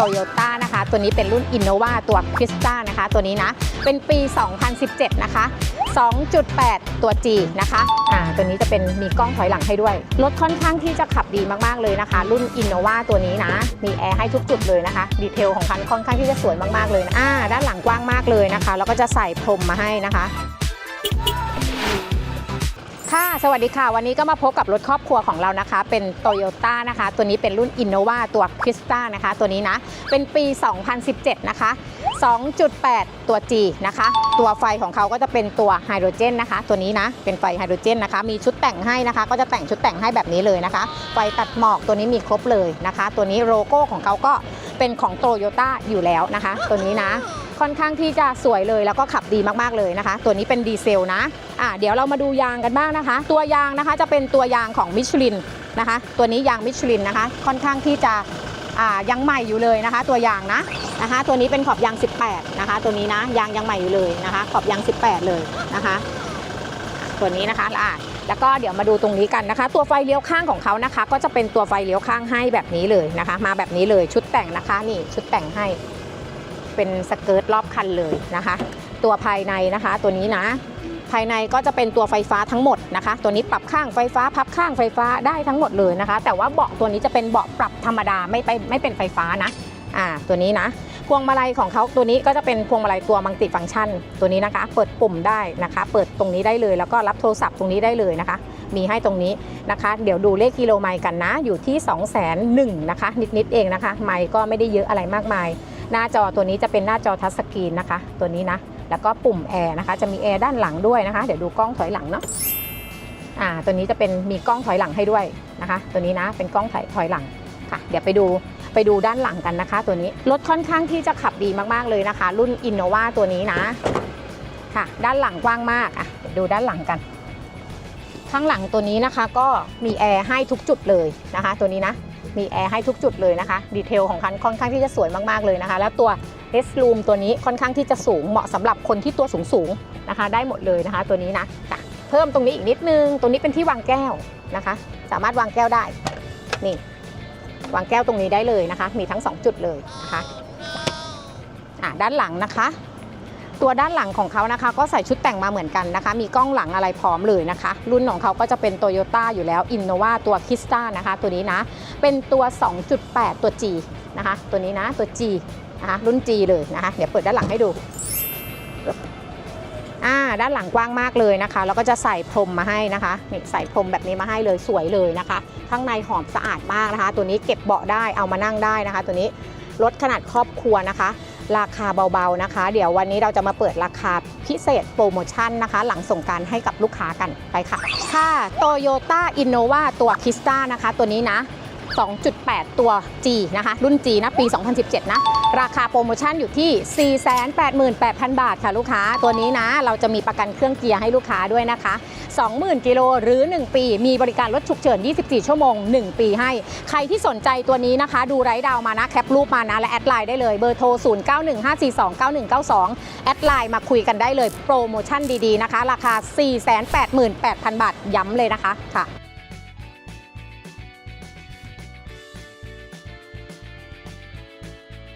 Toyota นะคะ ตัวนี้เป็นรุ่น Innova ตัว Crista นะคะ ตัวนี้นะ เป็นปี 2017 นะคะ 2.8 ตัว G นะคะอ่าตัวนี้จะเป็นมีกล้องถอยหลังให้ด้วย รถค่อนข้างที่จะขับดีมากๆเลยนะคะ รุ่น Innova ตัวนี้นะ มีแอร์ให้ทุกจุดเลยนะคะ ดีเทลของคันค่อนข้างที่จะสวยมากๆเลยนะอ่าด้านหลังกว้างมากเลยนะคะ แล้วก็จะใส่พรมมาให้นะคะ ค่ะ สวัสดีค่ะ วันนี้ก็มาพบกับรถครอบครัวของเรานะคะ เป็น Toyota นะคะ ตัวนี้เป็นรุ่น Innova ตัว Crista นะคะ ตัวนี้นะ เป็นปี 2017 นะคะ 2.8 ตัว G นะคะ ตัวไฟของเขาก็จะเป็นตัวไฮโดรเจนนะคะ ตัวนี้นะ เป็นไฟไฮโดรเจนนะคะ มีชุดแต่งให้นะคะ ก็จะแต่งชุดแต่งให้แบบนี้เลยนะคะ ไฟตัดหมอกตัวนี้มีครบเลยนะคะ ตัวนี้โลโก้ของเขาก็เป็นของ Toyota อยู่แล้วนะคะ ตัวนี้นะ ค่อนข้างที่จะสวยเลย แล้วก็ขับดีมากๆเลยนะคะ ตัวนี้เป็นดีเซลนะอ่าเดี๋ยวเรามาดูยางกันบ้างนะคะ ตัวยางนะคะจะเป็นตัวยางของมิชลินนะคะ ตัวนี้ยางมิชลินนะคะ ค่อนข้างที่จะอ่ายังใหม่อยู่เลยนะคะ ตัวยางนะนะคะ ตัวนี้เป็นขอบยาง 18 นะคะ ตัวนี้นะยางยังใหม่อยู่เลยนะคะ ขอบยาง 18 เลยนะคะตัวนี้นะคะอ่าแล้วก็เดี๋ยวมาดูตรงนี้กันนะคะ ตัวไฟเลี้ยวข้างของเขานะคะ ก็จะเป็นตัวไฟเลี้ยวข้างให้แบบนี้เลยนะคะ มาแบบนี้เลยชุดแต่งนะคะนี่ชุดแต่งให้ เป็นสเกิร์ตรอบคันเลยนะคะ ตัวภายในนะคะตัวนี้นะ ภายในก็จะเป็นตัวไฟฟ้าทั้งหมดนะคะ ตัวนี้ปรับข้างไฟฟ้าพับข้างไฟฟ้าได้ทั้งหมดเลยนะคะ แต่ว่าเบาะตัวนี้จะเป็นเบาะปรับธรรมดาไม่ไปไม่เป็นไฟฟ้านะอ่าตัวนี้นะพวงมาลัยของเขาตัวนี้ก็จะเป็นพวงมาลัยตัวมัลติฟังก์ชัน ตัวนี้นะคะ เปิดปุ่มได้นะคะ เปิดตรงนี้ได้เลย แล้วก็รับโทรศัพท์ตรงนี้ได้เลยนะคะ มีให้ตรงนี้นะคะ เดี๋ยวดูเลขกิโลไมล์กันนะ อยู่ที่ 2 0 0 0 0 0นะคะ นิดๆเองนะคะ ไมล์ก็ไม่ได้เยอะอะไรมากมาย หน้าจอตัวนี้จะเป็นหน้าจอทัชสกรีนนะคะ ตัวนี้นะ แล้วก็ปุ่มแอร์นะคะจะมีแอร์ด้านหลังด้วยนะคะ เดี๋ยวดูกล้องถอยหลังเนาะอ่าตัวนี้จะเป็นมีกล้องถอยหลังให้ด้วยนะคะ ตัวนี้นะเป็นกล้องถอยถอยหลังค่ะ เดี๋ยวไปดูไปดูด้านหลังกันนะคะ ตัวนี้รถค่อนข้างที่จะขับดีมากๆเลยนะคะ รุ่น Innova ตัวนี้นะค่ะ ด้านหลังกว้างมากอะเดี๋ยวดูด้านหลังกัน ข้างหลังตัวนี้นะคะก็มีแอร์ให้ทุกจุดเลยนะคะ ตัวนี้นะ มีแอร์ให้ทุกจุดเลยนะคะ ดีเทลของคันค่อนข้างที่จะสวยมากๆเลยนะคะ แล้วตัว s room ตัวนี้ค่อนข้างที่จะสูงเหมาะสำหรับคนที่ตัวสูงสูงๆนะคะ ได้หมดเลยนะคะ ตัวนี้นะค่ะเพิ่มตรงนี้อีกนิดนึง ตรงนี้เป็นที่วางแก้วนะคะ สามารถวางแก้วได้นี่วางแก้วตรงนี้ได้เลยนะคะ มีทั้ง 2 จุดเลยนะคะอ่าด้านหลังนะคะ ตัวด้านหลังของเขานะคะ ก็ใส่ชุดแต่งมาเหมือนกันนะคะ มีกล้องหลังอะไรพร้อมเลยนะคะ รุ่นของเขาก็จะเป็น Toyota อยู่แล้ว Innova ตัว k i s t a นะคะ ตัวนี้นะ เป็นตัว 2.8 ตัว G นะคะ ตัวนี้นะ ตัว G นะคะ รุ่น G เลยนะคะ เดี๋ยวเปิดด้านหลังให้ดูอ่าด้านหลังกว้างมากเลยนะคะ แล้วก็จะใส่พรมมาให้นะคะนี่ใส่พรมแบบนี้มาให้เลยสวยเลยนะคะ ข้างในหอมสะอาดมากนะคะ ตัวนี้เก็บเบาะได้เอามานั่งได้นะคะ ตัวนี้รถขนาดครอบครัวนะคะ ราคาเบาๆนะคะ เดี๋ยววันนี้เราจะมาเปิดราคาพิเศษโปรโมชั่นนะคะ หลังส่งการให้กับลูกค้ากันไปค่ะ ค่ะ Toyota Innova ตัว k i s t a นะคะ ตัวนี้นะ 2.8 ตัว G นะคะ รุ่น G นะปี 2017 นะ ราคาโปรโมชั่นอยู่ที่ 488,000 บาทค่ะลูกค้า ตัวนี้นะ เราจะมีประกันเครื่องเกียร์ให้ลูกค้าด้วยนะคะ 20,000 กิโลหรือ 1 ปี มีบริการรถฉุกเฉิน 24 ชั่วโมง 1 ปีให้ ใครที่สนใจตัวนี้นะคะ ดูไรดาวมานะ แคปรูปมานะ และแอดไลน์ได้เลย เบอร์โทร 0915429192 แอดไลน์มาคุยกันได้เลย โปรโมชั่นดีๆ นะคะ ราคา 488,000 บาท ย้ำเลยนะคะค่ะ